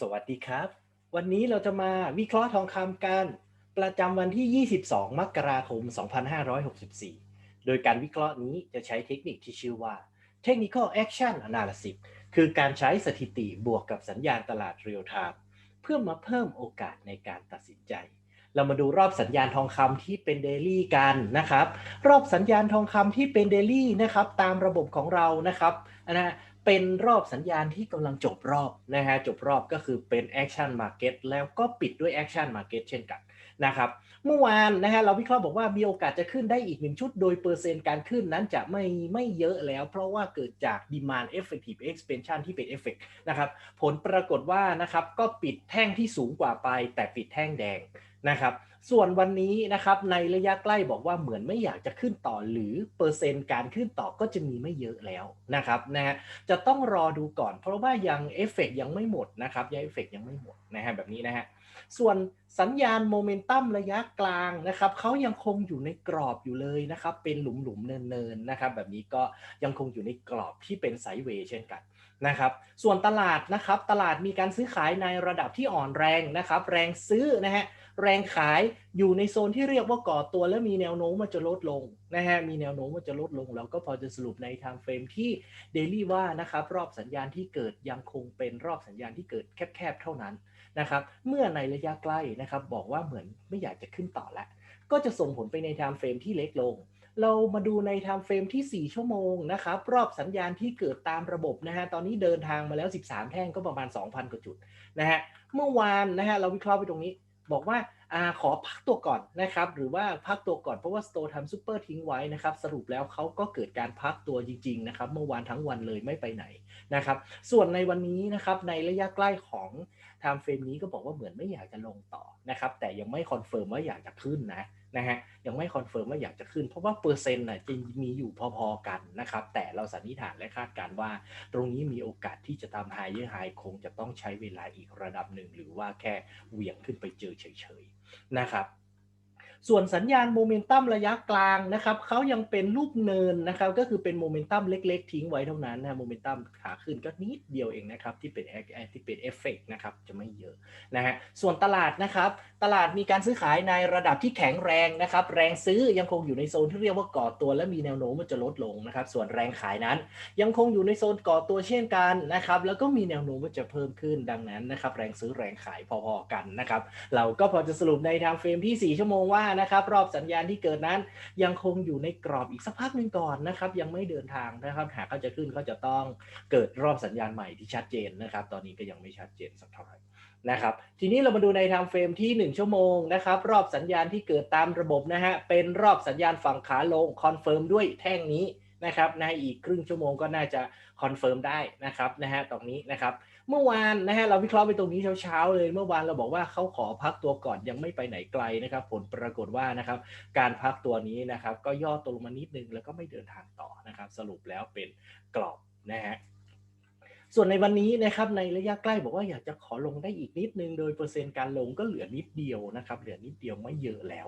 สวัสดีครับ วันนี้เราจะมาวิเคราะห์ทองคำกัน ประจำวันที่ 22 มกราคม 2564 โดยการวิเคราะห์นี้จะใช้เทคนิคที่ชื่อว่า Technical Action Analysis คือการใช้สถิติบวกกับสัญญาณตลาดเรียลไทม์เพื่อมาเพิ่มโอกาสในการตัดสินใจ เรามาดูรอบสัญญาณทองคำที่เป็นเดลี่กันนะครับ รอบสัญญาณทองคำที่เป็นเดลี่นะครับ ตามระบบของเรานะครับนะฮะ เป็นรอบสัญญาณที่กำลังจบรอบนะฮะจบรอบก็คือเป็น Action Market แล้วก็ปิดด้วย Action Market เช่นกันนะครับเมื่อวานนะฮะเราวิเคราะห์บอกว่ามีโอกาสจะขึ้นได้อีกหนึ่งชุด โดยเปอร์เซ็นต์การขึ้นนั้นจะไม่ไม่เยอะแล้ว เพราะว่าเกิดจาก Demand Effective Expansion ที่เป็นเอฟเฟกนะครับผลปรากฏว่านะครับก็ปิดแท่งที่สูงกว่าไปแต่ปิดแท่งแดง นะครับ ส่วนวันนี้นะครับในระยะใกล้บอกว่าเหมือนไม่อยากจะขึ้นต่อหรือเปอร์เซ็นต์การขึ้นต่อก็จะมีไม่เยอะแล้วนะครับนะฮะจะต้องรอดูก่อน เพราะว่ายังเอฟเฟกยังไม่หมดนะครับยังเอฟเฟกยังไม่หมดนะฮะแบบนี้นะฮะส่วนสัญญาณโมเมนตัมระยะกลางนะครับเขายังคงอยู่ในกรอบอยู่เลยนะครับ เป็นหลุมๆเนินๆนะครับ แบบนี้ก็ยังคงอยู่ในกรอบที่เป็นไซด์เวย์เช่นกัน นะครับ ส่วนตลาดนะครับ ตลาดมีการซื้อขายในระดับที่อ่อนแรงนะครับ แรงซื้อนะฮะ แรงขายอยู่ในโซนที่เรียกว่าก่อตัวและมีแนวโน้มว่าจะลดลงนะฮะ มีแนวโน้มว่าจะลดลง แล้วก็พอจะสรุปในไทม์เฟรมที่เดลี่ว่านะครับ รอบสัญญาณที่เกิดยังคงเป็นรอบสัญญาณที่เกิดแคบๆเท่านั้นนะครับ เมื่อในระยะใกล้นะครับ บอกว่าเหมือนไม่อยากจะขึ้นต่อแล้ว ก็จะส่งผลไปในไทม์เฟรมที่เล็กลง เรามาดูในไทม์เฟรมที่ 4 ชั่วโมงนะครับ รอบสัญญาณที่เกิดตามระบบนะฮะตอนนี้เดินทางมาแล้ว 13 แท่งก็ประมาณ 2,000 กว่าจุดนะฮะเมื่อวานนะฮะเราวิเคราะห์ไปตรงนี้ บอกว่าอาขอพักตัวก่อนนะครับ หรือว่าพักตัวก่อนเพราะว่าสโตทำซูเปอร์ทิ้งไว้นะครับ สรุปแล้วเขาก็เกิดการพักตัวจริง ๆ นะครับ เมื่อวานทั้งวันเลยไม่ไปไหนนะครับ ส่วนในวันนี้นะครับในระยะใกล้ของไทม์เฟรมนี้ก็บอกว่าเหมือนไม่อยากจะลงต่อนะครับ แต่ยังไม่คอนเฟิร์มว่าอยากจะขึ้นนะ นะฮะยังไม่คอนเฟิร์มว่าอยากจะขึ้น เพราะว่าเปอร์เซ็นต์น่ะจะมีอยู่พอๆกันนะครับ แต่เราสันนิษฐานและคาดการณ์ว่า ตรงนี้มีโอกาสที่จะตามไฮเยอร์ไฮคงจะต้องใช้เวลาอีกระดับหนึ่ง หรือว่าแค่เหวี่ยงขึ้นไปเจอเฉยๆนะครับส่วนสัญญาณโมเมนตัมระยะกลางนะครับเขายังเป็นรูปเนินนะครับ ก็คือเป็นโมเมนตัมเล็ก ๆ ทิ้งไว้เท่านั้นนะโมเมนตัมขาขึ้นก็นิดเดียวเองนะครับ ที่เป็นที่เป็นเอฟเฟกนะครับจะไม่เยอะนะฮะส่วนตลาดนะครับ ตลาดมีการซื้อขายในระดับที่แข็งแรงนะครับ แรงซื้อยังคงอยู่ในโซนที่เรียกว่าก่อตัว และมีแนวโน้มว่าจะลดลงนะครับ ส่วนแรงขายนั้น ยังคงอยู่ในโซนก่อตัวเช่นกันนะครับ แล้วก็มีแนวโน้มว่าจะเพิ่มขึ้นดังนั้นนะครับ แรงซื้อแรงขายพอๆกันนะครับ เราก็พอจะสรุปในทม์เฟรมที่ 4 ชั่วโมงว่านะครับ รอบสัญญาณที่เกิดนั้น ยังคงอยู่ในกรอบอีกสักพักหนึ่งก่อนนะครับ ยังไม่เดินทางนะครับ หากเขาจะขึ้นเขาจะต้องเกิดรอบสัญญาณใหม่ที่ชัดเจนนะครับ ตอนนี้ก็ยังไม่ชัดเจนสักเท่าไหร่ นะครับ ทีนี้เรามาดูในไทม์เฟรมที่ 1 ชั่วโมงนะครับ รอบสัญญาณที่เกิดตามระบบนะฮะ เป็นรอบสัญญาณฝั่งขาลงคอนเฟิร์มด้วยแท่งนี้นะครับในอีกครึ่งชั่วโมงก็น่าจะคอนเฟิร์มได้นะครับนะฮะตรงนี้นะครับ เมื่อวานนะฮะเราวิเคราะห์ไปตรงนี้เช้าๆเลย เมื่อวานเราบอกว่าเขาขอพักตัวก่อนยังไม่ไปไหนไกลนะครับ ผลปรากฏว่านะครับ การพักตัวนี้นะครับ ก็ย่อตัวลงมานิดนึงแล้วก็ไม่เดินทางต่อนะครับ สรุปแล้วเป็นกรอบนะฮะ ส่วนในวันนี้นะครับในระยะใกล้บอกว่าอยากจะขอลงได้อีกนิดนึง โดยเปอร์เซ็นต์การลงก็เหลือนิดเดียวนะครับ เหลือนิดเดียวไม่เยอะแล้ว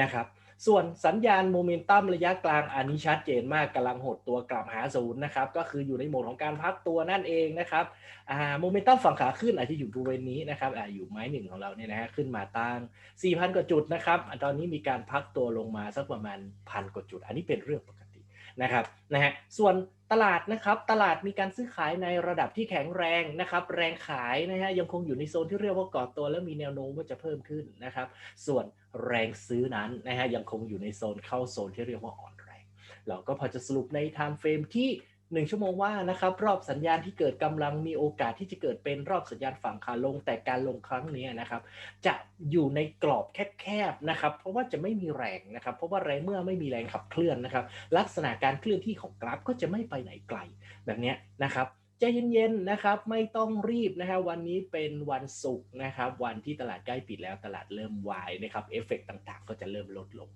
นะครับ ส่วนสัญญาณโมเมนตัมระยะกลางอันนี้ชัดเจนมากกำลังหดตัวกลับหาศูนย์นะครับ ก็คืออยู่ในโหมดของการพักตัวนั่นเองนะครับโมเมนตัมฝั่งขาขึ้นอาจจะอยู่บริเวณนี้นะครับออยู่ไม้หนึ่งของเราเนี่ยนะฮะขึ้นมาตั้ง 4,000 กว่าจุดนะครับ ตอนนี้มีการพักตัวลงมาสักประมาณพันกว่าจุด อันนี้เป็นเรื่องปกติ นะครับนะฮะส่วนตลาดนะครับตลาดมีการซื้อขายในระดับที่แข็งแรงนะครับแรงขายนะฮะยังคงอยู่ในโซนที่เรียกว่าก่อตัว และมีแนวโน้มว่าจะเพิ่มขึ้นนะครับส่วนแรงซื้อนั้นนะฮะยังคงอยู่ในโซนเข้าโซนที่เรียกว่าอ่อนแรง เราก็พอจะสรุปในไทม์เฟรมที่ หนึ่งชั่วโมงว่านะครับ รอบสัญญาณที่เกิดกำลังมีโอกาสที่จะเกิดเป็นรอบสัญญาณฝั่งขาลง แต่การลงครั้งนี้นะครับ จะอยู่ในกรอบแคบๆนะครับ เพราะว่าจะไม่มีแรงนะครับ เพราะว่าแรงเมื่อไม่มีแรงขับเคลื่อนนะครับ ลักษณะการเคลื่อนที่ของกราฟก็จะไม่ไปไหนไกลแบบนี้นะครับ ใจเย็นๆนะครับ ไม่ต้องรีบนะฮะวันนี้เป็นวันศุกร์นะครับ วันที่ตลาดใกล้ปิดแล้วตลาดเริ่มวายนะครับเอฟเฟกต่างๆ ก็จะเริ่มลดลง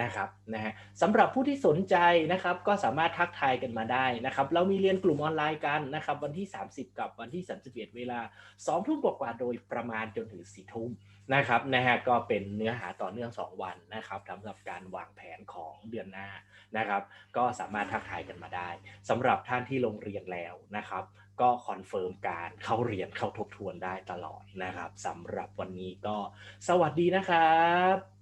นะครับนะฮะสำหรับผู้ที่สนใจนะครับ ก็สามารถทักทายกันมาได้นะครับ เรามีเรียนกลุ่มออนไลน์กันนะครับ วันที่ 30 กับวันที่ 31 เวลา2ทุ่มกว่าโดยประมาณจนถึง4ทุ่มนะครับนะฮะก็เป็นเนื้อหาต่อเนื่อง 2 วันนะครับสำหรับการวางแผนของเดือนหน้านะครับ ก็สามารถทักทายกันมาได้สำหรับท่านที่ลงเรียนแล้วนะครับก็คอนเฟิร์มการเข้าเรียนเข้าทบทวนได้ตลอดนะครับสำหรับวันนี้ก็สวัสดีนะครับ